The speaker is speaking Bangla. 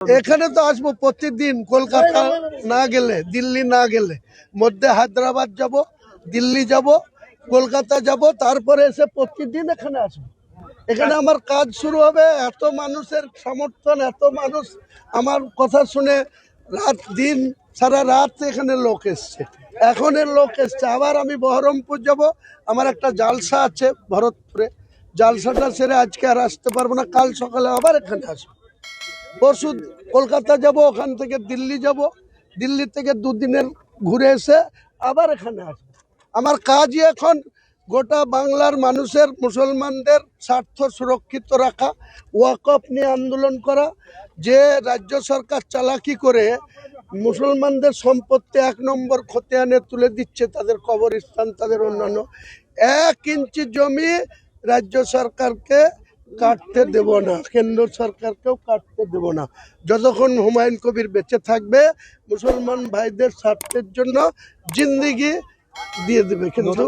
এখানে তো আসব প্রতিদিন কলকাতা না গেলে, দিল্লি না গেলে। মধ্যে হায়দ্রাবাদ যাব, দিল্লি যাব, কলকাতা যাব, তারপরে এসে প্রতিদিন এখানে আসব। এখানে আমার কাজ শুরু হবে, এত মানুষের সমর্থন, এত মানুষ আমার কথা শুনে রাত দিন, সারা রাত এখানে লোক এসছে। এখনের লোক এসছে। আবার আমি বহরমপুর যাব। আমার একটা জালসা আছে ভরতপুরে। জালসাটা সেরে আজকে আর আসতে পারব না। কাল সকালে আবার এখানে আসব। পরশু কলকাতা যাব, ওখান থেকে দিল্লি যাব। দিল্লি থেকে দুদিনের ঘুরে এসে আবার এখানে আসব। আমার কাজই এখন গোটা বাংলার মানুষের, মুসলমানদের স্বার্থ সুরক্ষিত রাখা ওয়াকফ নিয়ে আন্দোলন করা, যে রাজ্য সরকার চালাকি করে মুসলমানদের সম্পত্তি এক নম্বর খতিয়ানে তুলে দিচ্ছে তাদের কবরস্থান, তাদের অন্যান্য। এক ইঞ্চি জমি রাজ্য সরকারকে কাটতে দেব না। কেন্দ্র সরকারকেও কাটতে দেব না। যতক্ষণ হুমায়ুন কবির বেঁচে থাকবে, মুসলমান ভাইদের স্বার্থের জন্য জিন্দিগি দিয়ে দেবে। কিন্তু